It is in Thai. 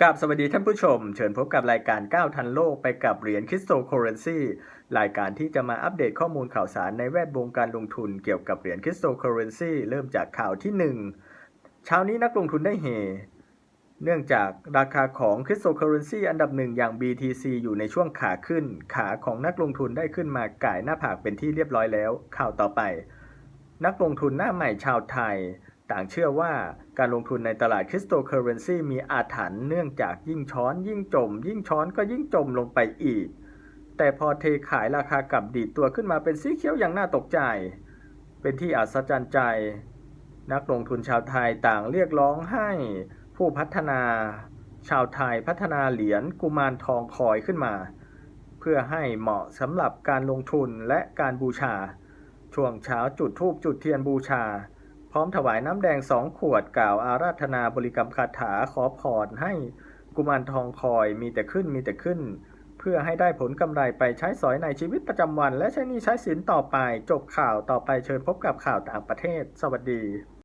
กับสวัสดีท่านผู้ชม เชิญพบกับรายการก้าวทันโลกไปกับเหรียญคริสโตเคอเรนซีรายการที่จะมาอัปเดตข้อมูลข่าวสารในแวดวงการลงทุนเกี่ยวกับเหรียญคริสโตเคอเรนซีเริ่มจากข่าวที่ 1 เช้านี้นักลงทุนได้เฮเนื่องจากราคาของคริสโตเคอเรนซีอันดับหนึ่งอย่าง BTC อยู่ในช่วงขาขึ้น ขาของนักลงทุนได้ขึ้นมาก่ายหน้าผากเป็นที่เรียบร้อยแล้ว ข่าวต่อไป นักลงทุนหน้าใหม่ชาวไทย ต่างเชื่อว่าการลงทุนในตลาดคริสโตเคอเรนซีมีอาถรรพ์เนื่องจากยิ่งช้อนยิ่งจม ยิ่งช้อนก็ยิ่งจมลงไปอีก แต่พอเทขายราคากลับดีดตัวขึ้นมาเป็นสีเขียวอย่างน่าตกใจ เป็นที่อัศจรรย์ใจ นักลงทุนชาวไทยต่างเรียกร้องให้ผู้พัฒนา ชาวไทยพัฒนาเหรียญกุมารทองคอยขึ้นมา เพื่อให้เหมาะสำหรับการลงทุนและการบูชา ช่วงเช้าจุดธูปจุดเทียนบูชา พร้อมถวายน้ำแดงสองขวดกล่าวอาราธนาบริกรรมคาถาขอพรให้กุมารทองคอยมีแต่ขึ้นมีแต่ขึ้น เพื่อให้ได้ผลกำไรไปใช้สอยในชีวิตประจำวัน และใช้หนี้ใช้สินต่อไปจบข่าวต่อไปเชิญพบกับข่าวต่างประเทศ สวัสดี